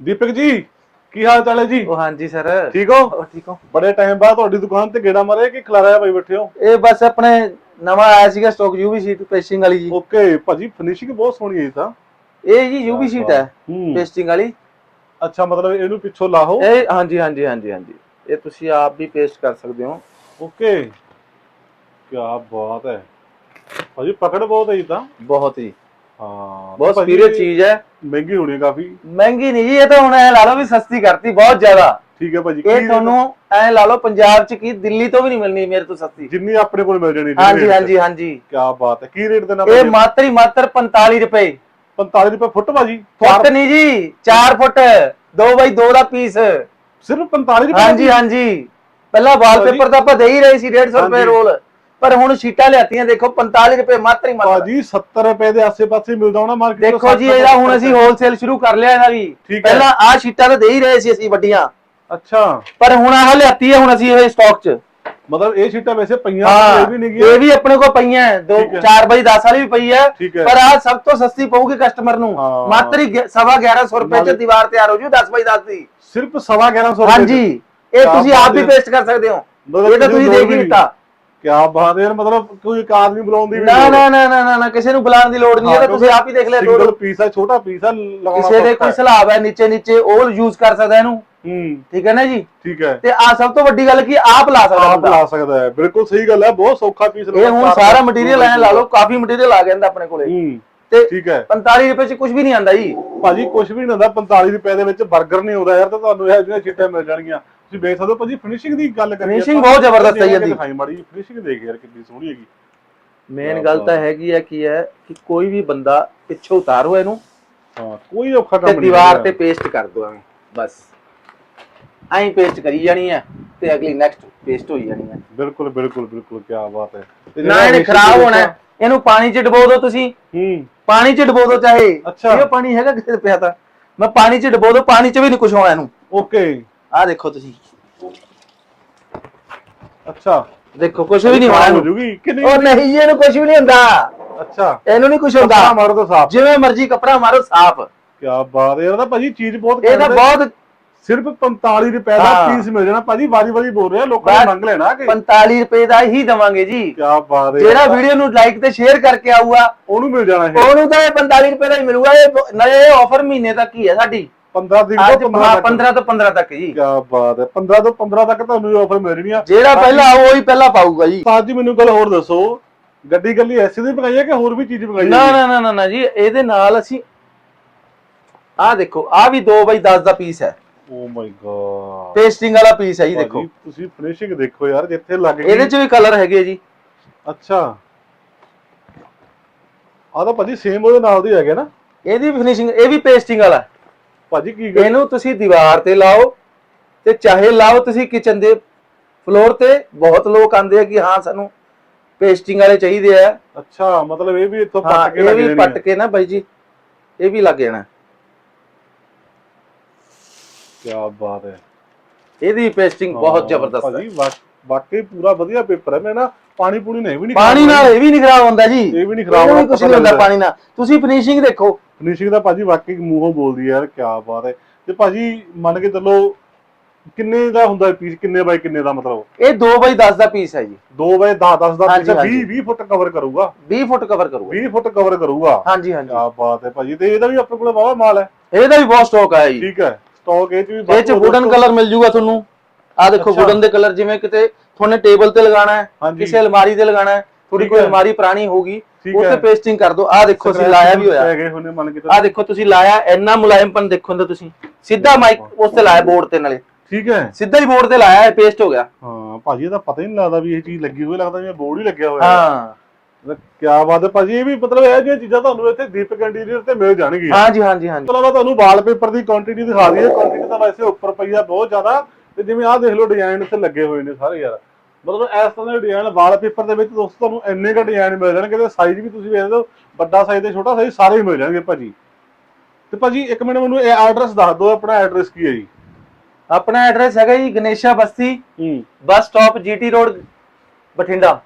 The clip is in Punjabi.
ਦੀਪਕ ਜੀ ਕੀ ਹਾਲ ਚਾਲ ਹੈ ਜੀ? ਉਹ ਹਾਂਜੀ ਸਰ। ਠੀਕ ਹੋ? ਠੀਕ ਹੋ? ਬੜੇ ਟਾਈਮ ਬਾਅਦ ਤੁਹਾਡੀ ਦੁਕਾਨ ਤੇ ਗੇੜਾ ਮਾਰਿਆ ਕਿ ਖਲਾਰਿਆ ਭਾਈ ਬੈਠੇ ਹੋ? ਇਹ ਬਸ ਆਪਣੇ ਨਵਾਂ ਆਇਆ ਸੀਗਾ ਸਟਾਕ ਯੂਵੀ ਸ਼ੀਟ ਪੇਸਟਿੰਗ ਵਾਲੀ ਜੀ। ਓਕੇ ਭਾਜੀ ਫਿਨਿਸ਼ਿੰਗ ਬਹੁਤ ਸੋਹਣੀ ਹੈ ਇਹ ਤਾਂ। ਇਹ ਜੀ ਯੂਵੀ ਸ਼ੀਟ ਹੈ ਹੂੰ। ਪੇਸਟਿੰਗ ਵਾਲੀ। ਅੱਛਾ ਮਤਲਬ ਇਹਨੂੰ ਪਿੱਛੋਂ ਲਾਹੋ? ਇਹ ਹਾਂਜੀ ਹਾਂਜੀ ਹਾਂਜੀ ਹਾਂਜੀ। ਇਹ ਤੁਸੀਂ ਆਪ ਵੀ ਪੇਸਟ ਕਰ ਸਕਦੇ ਹੋ। ਓਕੇ। ਕੀ ਬਾਤ ਹੈ। ਭਾਜੀ ਪਕੜ ਬਹੁਤ ਹੈ ਇਹ ਤਾਂ। ਬਹੁਤ ਹੀ ਹਾਂ ਬਹੁਤ ਭਾਜੀ, ਸਪੀਰੀਅਰ ਚੀਜ਼ ਹੈ। ਮਹਿੰਗੀ ਹੋਣੀ ਹੈ ਕਾਫੀ। ਮਹਿੰਗੀ ਨਹੀਂ ਜੀ ਇਹ ਤਾਂ ਹੁਣ ਐ ਲਾ ਲਓ ਵੀ ਸਸਤੀ ਕਰਤੀ ਬਹੁਤ ਜ਼ਿਆਦਾ। ਠੀਕ ਹੈ ਭਾਜੀ ਇਹ ਤੁਹਾਨੂੰ ਐ ਲਾ ਲਓ ਪੰਜਾਬ ਚ ਕੀ ਦਿੱਲੀ ਤੋਂ ਵੀ ਨਹੀਂ ਮਿਲਣੀ ਮੇਰੇ ਤੋਂ ਸਸਤੀ। ਜਿੰਨੀ ਆਪਣੇ ਕੋਲ ਮਿਲ ਜਾਣੀ ਹਾਂਜੀ ਹਾਂਜੀ ਹਾਂਜੀ। ਕੀ ਬਾਤ ਹੈ ਕੀ ਰੇਟ ਦੇਣਾ ਇਹ ਮਾਤਰ ਹੀ ਮਾਤਰ 45 ਰੁਪਏ। 45 ਰੁਪਏ ਫੁੱਟ ਭਾਜੀ। ਫੁੱਟ ਨਹੀਂ ਜੀ 4 ਫੁੱਟ 2 ਬਾਈ 2 ਦਾ ਪੀਸ। ਸਿਰਫ 45 ਰੁਪਏ ਹਾਂਜੀ ਹਾਂਜੀ। ਪਹਿਲਾਂ ਵਾਲਪੇਪਰ ਤਾਂ ਆਪਾਂ ਦੇ ਹੀ ਰਹੇ ਸੀ 150 ਰੁਪਏ। ਰੋਲ। ਪਰ ਹੁਣ ਸ਼ੀਟਾਂ ਲਿਆਤੀਆਂ ਦੇਖੋ 45 ਰੁਪਏ ਮਾਤਰ ਹੀ ਮਾਤਰ। ਭਾਜੀ 70 ਰੁਪਏ ਦੇ ਆਸੇ-ਪਾਸੇ ਮਿਲਦਾ ਹੋਣਾ ਮਾਰਕੀਟ ਦੇਖੋ ਜੀ ਇਹਦਾ ਹੁਣ ਅਸੀਂ ਹੋਲਸੇਲ ਸ਼ੁਰੂ ਕਰ ਲਿਆ ਇਹਦਾ ਵੀ। ਪਹਿਲਾਂ ਆਹ ਸ਼ੀਟਾਂ ਤਾਂ ਦੇ ਹੀ ਰਹੇ ਸੀ ਅਸੀਂ ਵੱਡੀਆਂ। ਅੱਛਾ। ਪਰ ਹੁਣ ਆਹ ਲਿਆਤੀ ਹੈ ਹੁਣ ਅਸੀਂ ਇਹ ਸਟਾਕ 'ਚ। ਮਤਲਬ ਇਹ ਸ਼ੀਟਾਂ ਵੈਸੇ ਪਈਆਂ ਇਹ ਵੀ ਨਹੀਂ ਇਹ ਗਈਆਂ ਵੀ ਆਪਣੇ ਕੋਲ ਪਈਆਂ ਹੈ, ਦੋ ਠੀਕ ਹੈ। 4 ਬਾਈ 10 ਵਾਲੀ ਵੀ ਪਈ ਹੈ। ਪਰ ਆਹ ਸਭ ਤੋਂ ਸਸਤੀ ਪਊਗੀ ਕਸਟਮਰ ਨੂੰ। ਮਾਤਰ ਹੀ ਗਿ- ਸਵਾ 1100 ਰੁਪਏ 'ਚ ਦੀਵਾਰ ਤਿਆਰ ਹੋ ਜੂ 10 ਬਾਈ 10 ਦੀ। ਸਿਰਫ 1150 ਰੁਪਏ ਹਾਂਜੀ। ਇਹ ਤੁਸੀਂ ਆਪ ਵੀ। ਪੇਸਟ ਕਰ ਸਕਦੇ ਹੋ। ਇਹ ਤਾਂ ਤੁਸੀਂ ਦੇਖ ਹੀ। ਦਿੱਤਾ। ਕੀ ਬਾਤ ਹੈ ਯਾਰ ਮਤਲਬ ਕੋਈ ਇੱਕ ਆਦਮੀ ਬੁਲਾਉਣ ਦੀ ਵੀ ਨਾ ਨਾ ਨਾ ਨਾ ਨਾ ਕਿਸੇ ਨੂੰ ਬੁਲਾਉਣ ਦੀ ਲੋੜ ਨਹੀਂ ਹੈ ਤਾਂ ਤੁਸੀਂ ਆਪ ਹੀ ਦੇਖ ਲਿਆ ਸਿੰਗਲ ਪੀਸ ਹੈ ਛੋਟਾ ਪੀਸ ਹੈ ਲਗਾਉਣਾ ਕਿਸੇ ਦੇ ਕੋਈ ਸਲਾਬ ਹੈ ਨੀਚੇ ਨੀਚੇ ਉਹ ਯੂਜ਼ ਕਰ ਸਕਦਾ ਇਹਨੂੰ। ਹੂੰ। ਠੀਕ ਹੈ ਨਾ ਜੀ? ਠੀਕ ਹੈ। ਤੇ ਆ ਸਭ ਤੋਂ ਵੱਡੀ ਗੱਲ ਕੀ ਆਪ ਲਾ ਸਕਦਾ ਆਪ। ਲਾ ਸਕਦਾ ਹੈ ਬਿਲਕੁਲ ਸਹੀ ਗੱਲ ਹੈ ਬਹੁਤ ਸੌਖਾ ਪੀਸ ਇਹ ਹੁਣ ਸਾਰਾ ਮਟੀਰੀਅਲ ਐ ਲਾ ਲਓ ਕਾਫੀ ਮਟੀਰੀਅਲ ਆ ਗਿਆ ਇਹਦਾ ਆਪਣੇ ਕੋਲੇ। ਹੂੰ ਤੇ ਠੀਕ ਹੈ। 45 ਰੁਪਏ ਚ ਕੁਝ ਵੀ ਨਹੀਂ ਆਂਦਾ ਜੀ। ਭਾਜੀ ਕੁਝ ਵੀ ਨਹੀਂ ਹੁੰਦਾ 45 ਰੁਪਏ ਦੇ ਵਿੱਚ 버ਗਰ ਨਹੀਂ ਆਉਂਦਾ ਯਾਰ ਤਾਂ ਤੁਹਾਨੂੰ ਇਹ ਜਿਹੜੀਆਂ ਚੀਜ਼ਾਂ ਮਿਲ ਜਾਣਗੀਆਂ। ਤੁਸੀਂ ਵੇਖ ਸਕਦੇ ਹੋ ਭਾਜੀ ਫਿਨਿਸ਼ਿੰਗ ਦੀ ਗੱਲ ਕਰੀਏ ਆਪਾਂ, ਬਹੁਤ ਜ਼ਬਰਦਸਤ ਹੈ ਇਹਦੀ। ਦਿਖਾਈ ਮਾੜੀ ਫਿਨਿਸ਼ਿੰਗ ਦੇਖ ਯਾਰ ਕਿੰਨੀ ਸੋਹਣੀ ਹੈਗੀ। ਮੇਨ ਗੱਲ ਤਾਂ ਹੈਗੀ ਹੈ ਕੀ ਹੈ ਕਿ ਕੋਈ ਵੀ ਬੰਦਾ ਪਿੱਛੋਂ ਉਤਾਰੋ ਇਹਨੂੰ ਹਾਂ ਕੋਈ ਔਖਾ ਕੰਮ ਨਹੀਂ ਦੀਵਾਰ। ਤੇ ਪੇਸਟ ਕਰ ਦੋ ਐਵੇਂ ਬਸ। ਐਂ ਪੇਸਟ ਕਰੀ ਜਾਣੀ ਹੈ ਤੇ ਅਗਲੀ ਨੈਕਸਟ ਪੇਸਟ ਹੋਈ ਜਾਣੀ ਹੈ। ਬਿਲਕੁਲ ਬਿਲਕੁਲ ਬਿਲਕੁਲ ਕੀ ਬਾਤ ਹੈ। ਨਾ finishing ਖਰਾਬ ਦੇ ਹੋਣਾ। ਇਹਨੂੰ ਪਾਣੀ 'ਚ ਡਬੋ ਦਿਓ ਤੁਸੀਂ। ਹੂੰ। ਪਾਣੀ 'ਚ ਡਬੋ ਦਿਓ ਚਾਹੇ। ਇਹ ਪਾਣੀ ਹੈਗਾ ਕਿਸੇ ਦੇ ਪਿਆ ਤਾਂ। ਮੈਂ ਪਾਣੀ 'ਚ ਡਬੋ ਦਿਓ ਪਾਣੀ 'ਚ ਵੀ ਨਹੀਂ ਕੁਝ ਹੋਣਾ ਇਹਨੂੰ। ਓਕੇ ਆਹ ਦੇਖੋ ਤੁਸੀਂ। ਅੱਛਾ। ਦੇਖੋ ਕੁਝ ਵੀ ਨਹੀਂ ਹੋਣਾ ਹੋ ਇਹਨੂੰ। ਜੂਗੀ। ਕਿ ਨਹੀਂ ਉਹ ਨਹੀਂ ਜੀ, ਇਹਨੂੰ ਕੁਝ ਵੀ ਨਹੀਂ ਹੁੰਦਾ। ਅੱਛਾ। ਇਹਨੂੰ ਨਹੀਂ ਕੁਝ ਹੁੰਦਾ। ਮਾਰੋ ਤਾਂ ਸਾਫ਼। ਜਿਵੇਂ ਮਰਜ਼ੀ ਕੱਪੜਾ ਮਾਰੋ ਸਾਫ਼। ਕੀ ਬਾਤ ਹੈ ਯਾਰ ਤਾਂ ਭਾਜੀ ਚੀਜ਼ ਬਹੁਤ ਇਹ ਤਾਂ ਘੈਂਟ ਹੈ। ਬਹੁਤ ਸਿਰਫ 45 ਰੁਪਏ ਦਾ ਹਾਂ। ਪੀਸ ਮਿਲ ਜਾਣਾ। ਭਾਜੀ ਵਾਰੀ ਵਾਰੀ ਬੋਲ ਰਿਹਾ ਲੋਕਾਂ ਨੇ ਮੰਗ ਲੈਣਾ ਕਿ 45 ਰੁਪਏ ਦਾ ਹੀ ਦਵਾਂਗੇ ਜੀ। ਕੀ ਬਾਤ ਹੈ। ਜਿਹੜਾ। ਵੀਡੀਓ ਨੂੰ ਲਾਈਕ ਤੇ ਸ਼ੇਅਰ ਕਰਕੇ ਆਊਗਾ ਉਹਨੂੰ ਮਿਲ ਜਾਣਾ ਇਹ। ਉਹਨੂੰ ਤਾਂ ਇਹ 45 ਰੁਪਏ ਦਾ ਹੀ ਮਿਲੂਗਾ। ਇਹ ਇਹ ਆਫਰ ਮਹੀਨੇ ਤੱਕ ਹੀ ਹੈ ਸਾਡੀ। 15 ਦਿਨ ਅੱਜ ਤੋਂ ਹਾਂ 15 15 ਤੋਂ 15 ਤੱਕ ਜੀ। ਕੀ ਬਾਤ ਹੈ 15 ਤੋਂ 15 ਤੱਕ ਤੁਹਾਨੂੰ ਇਹ ਆਫਰ ਮਿਲ ਰਹੀ ਆ ਜਿਹੜਾ ਪਹਿਲਾਂ ਆਊ ਉਹੀ ਪਹਿਲਾਂ ਪਾਊਗਾ ਜੀ। ਸਾਜ ਜੀ ਮੈਨੂੰ ਗੱਲ ਹੋਰ ਦੱਸੋ ਗੱਡੀ ਗੱਲੀ ਐਸੀ ਦੀ ਪਕਾਈ ਹੈ ਕਿ ਹੋਰ ਵੀ ਚੀਜ਼ ਪਕਾਈ ਨਾ ਹੈ ਨਾ ਨਾ ਨਾ ਨਾ ਜੀ ਇਹਦੇ ਨਾਲ ਅਸੀਂ ਆਹ ਦੇਖੋ ਆਹ ਵੀ 2 ਬਾਈ 10 ਦਾ ਪੀਸ ਹੈ। ਓ ਮਾਈ ਗॉड ਪੇਸਟਿੰਗ ਵਾਲਾ ਪੀਸ ਹੈ ਜੀ ਦੇਖੋ। ਤੁਸੀਂ ਫਿਨਿਸ਼ਿੰਗ ਦੇਖੋ ਯਾਰ ਜਿੱਥੇ ਲੱਗ ਗਈ। ਇਹਦੇ ਚ ਵੀ ਕਲਰ ਹੈਗੇ ਜੀ। ਅੱਛਾ। ਆ ਤਾਂ ਭਾਜੀ ਸੇਮ ਉਹਦੇ ਨਾਲ ਦੀ ਹੈਗੇ ਨਾ। ਇਹਦੀ ਫਿਨਿਸ਼ਿੰਗ ਇਹ ਵੀ ਪੇਸਟਿੰਗ ਵਾਲਾ। ਭਾਜੀ ਕੀ ਗੱਲ? ਇਹਨੂੰ ਤੁਸੀਂ ਦੀਵਾਰ ਤੇ ਲਾਓ ਤੇ ਚਾਹੇ ਲਾਓ ਤੁਸੀਂ ਕਿਚਨ ਦੇ ਫਲੋਰ ਤੇ ਬਹੁਤ ਲੋਕ ਆਂਦੇ ਆ ਕਿ ਹਾਂ ਸਾਨੂੰ ਪੇਸਟਿੰਗ ਵਾਲੇ ਚਾਹੀਦੇ ਆ। ਅੱਛਾ ਮਤਲਬ ਇਹ ਵੀ ਇੱਥੋਂ ਪੱਟ ਕੇ ਇਹ ਵੀ ਪੱਟ ਕੇ ਨਾ ਬਾਈ ਜੀ ਇਹ ਵੀ ਲੱਗ ਜਾਣਾ। ਕੀ ਬਾਤ ਹੈ। ਇਹਦੀ ਪੇਸਟਿੰਗ ਬਹੁਤ ਜ਼ਬਰਦਸਤ ਹੈ। ਭਾਜੀ ਵਾਕਈ ਪੂਰਾ ਵਧੀਆ ਪੇਪਰ ਹੈ। ਮੈਂ ਨਾ ਪਾਣੀ ਪੂਣੀ ਨਹੀਂ ਵੀ ਨਹੀਂ ਪਾਣੀ ਨਾਲ ਇਹ ਵੀ ਨਹੀਂ ਖਰਾਬ ਹੁੰਦਾ ਜੀ। ਇਹ ਵੀ ਨਹੀਂ ਖਰਾਬ ਹੋਣਾ, ਕੁਝ ਨਹੀਂ ਹੁੰਦਾ। ਪਾਣੀ ਨਾਲ। ਤੁਸੀਂ ਫਿਨਿਸ਼ਿੰਗ ਦੇਖੋ। ਫਿਨਿਸ਼ਿੰਗ ਦਾ ਭਾਜੀ ਵਾਕਈ ਮੂੰਹੋਂ ਬੋਲਦੀ ਹੈ ਯਾਰ ਕੀ ਬਾਤ ਹੈ। ਤੇ ਭਾਜੀ ਮੰਨ ਕੇ ਚੱਲੋ ਕਿੰਨੇ ਦਾ ਹੁੰਦਾ ਪੀਸ ਕਿੰਨੇ ਬਾਈ ਕਿੰਨੇ ਦਾ ਮਤਲਬ? ਇਹ 2 ਬਾਈ 10 ਦਾ ਪੀਸ ਹੈ ਜੀ। 2 ਬਾਈ 10 10 ਦਾ ਪੀਸ ਹਾਂਜੀ। 20 20 ਫੁੱਟ ਕਵਰ ਕਰੂਗਾ। 20 ਫੁੱਟ ਕਵਰ ਕਰੂਗਾ। 20 ਫੁੱਟ ਕਵਰ ਕਰੂਗਾ। ਹਾਂਜੀ ਹਾਂਜੀ। ਕੀ ਬਾਤ ਹੈ ਭਾਜੀ। ਤੇ ਇਹਦਾ ਵੀ ਆਪਣੇ ਕੋਲ ਵਾਵਾ ਮਾਲ ਹੈ। ਇਹਦਾ ਵੀ ਬਹੁਤ ਸਟਾਕ ਆਇਆ ਜੀ। ਠੀਕ ਹੈ। ਸਟਾਕ ਇਹ ਚ ਵੀ ਇਹ ਚ ਵੁਡਨ ਕਲਰ ਮਿਲ ਜੂਗਾ ਤੁਹਾਨੂੰ। ਆ ਦੇਖੋ। ਵੁਡਨ ਦੇ ਕਲਰ ਜਿਵੇਂ ਕਿਤੇ ਤੁਹਾਨੇ ਟੇਬਲ ਤੇ ਲਗਾਣਾ ਹੈ। ਕਿਸੇ ਅਲਮਾਰੀ ਤੇ ਲਗਾਣਾ ਹੈ ਥੋੜੀ ਕੋਈ ਹੈ। ਅਲਮਾਰੀ ਪੁਰਾਣੀ ਹੋਗੀ ਠੀਕ ਉਹ ਹੈ। ਤੇ ਪੇਸਟਿੰਗ ਕਰ ਦਿਓ ਆ ਦੇਖੋ ਅਸੀਂ ਲਾਇਆ ਵੀ ਹੋਇਆ। ਆ ਦੇਖੋ ਤੁਸੀਂ ਲਾਇਆ ਇੰਨਾ ਮੁਲਾਇਮਪਨ ਦੇਖੋ ਅੰਦਰ ਤੁਸੀਂ। ਸਿੱਧਾ ਮਾਈਕ ਉਸ ਤੇ ਲਾਇਆ ਬੋਰਡ ਤੇ ਨਾਲੇ। ਠੀਕ ਹੈ। ਸਿੱਧਾ ਹੀ ਬੋਰਡ ਤੇ ਲਾਇਆ ਇਹ ਪੇਸਟ ਹੋ ਗਿਆ। ਹਾਂ ਭਾਜੀ ਇਹਦਾ ਪਤਾ ਹੀ ਨਹੀਂ ਲੱਗਦਾ ਵੀ ਇਹ ਚੀਜ਼ ਲੱਗੀ ਹੋਈ ਲੱਗਦਾ ਜਿਵੇਂ ਬੋਰਡ ਹੀ ਲੱਗਿਆ ਹੋਇਆ। ਹਾਂ। ਕੀ ਬਾਤ ਹੈ ਭਾਜੀ ਇਹ ਵੀ ਮਤਲਬ ਇਹ ਜਿਹੀਆਂ ਚੀਜ਼ਾਂ ਤੁਹਾਨੂੰ ਇੱਥੇ ਦੀਪਕ ਇੰਟੀਰੀਅਰ ਤੇ ਮਿਲ ਜਾਣਗੀਆਂ। ਹਾਂਜੀ ਹਾਂਜੀ ਹਾਂਜੀ। ਤੁਹਾਨੂੰ ਵਾਲਪੇਪਰ ਦੀ ਕੁਆਂਟੀਟੀ ਦਿਖਾ ਦਈਏ। ਕੁਆਂਟੀਟੀ ਤਾਂ ਵੈਸੇ ਉੱਪਰ ਪਈ ਆ ਬਹੁਤ ਜ਼ਿਆਦਾ। ਤੇ ਜਿਵੇਂ ਆਹ ਦੇਖ ਲਓ ਡਿਜ਼ਾਈਨ ਇੱਥੇ ਲੱਗੇ ਹੋਏ ਨੇ ਸਾਰੇ ਯਾਰ। ਮਤਲਬ ਇਸ ਤਰ੍ਹਾਂ ਦੇ ਡਿਜ਼ਾਈਨ ਵਾਲਪੇਪਰ ਦੇ ਵਿੱਚ ਦੋਸਤੋ ਤੁਹਾਨੂੰ ਇੰਨੇ ਕੁ ਡਿਜ਼ਾਈਨ ਮਿਲ ਜਾਣਗੇ ਤੇ ਸਾਈਜ਼ ਵੀ ਤੁਸੀਂ ਵੇਖ ਲਓ ਵੱਡਾ ਸਾਈਜ਼ ਤੇ ਛੋਟਾ ਸਾਈਜ਼ ਸਾਰੇ ਮਿਲ ਜਾਣਗੇ ਭਾਜੀ। ਤੇ ਭਾਜੀ ਇੱਕ ਮਿੰਟ ਮੈਨੂੰ ਇਹ ਐਡਰੈਸ ਦੱਸ ਦਿਓ ਆਪਣਾ ਐਡਰੈਸ ਕੀ ਹੈ ਜੀ? ਆਪਣਾ ਐਡਰੈਸ ਹੈਗਾ ਜੀ ਗਣੇਸ਼ਾ ਬਸਤੀ ਹੂੰ। Bus stop GT road Bathinda.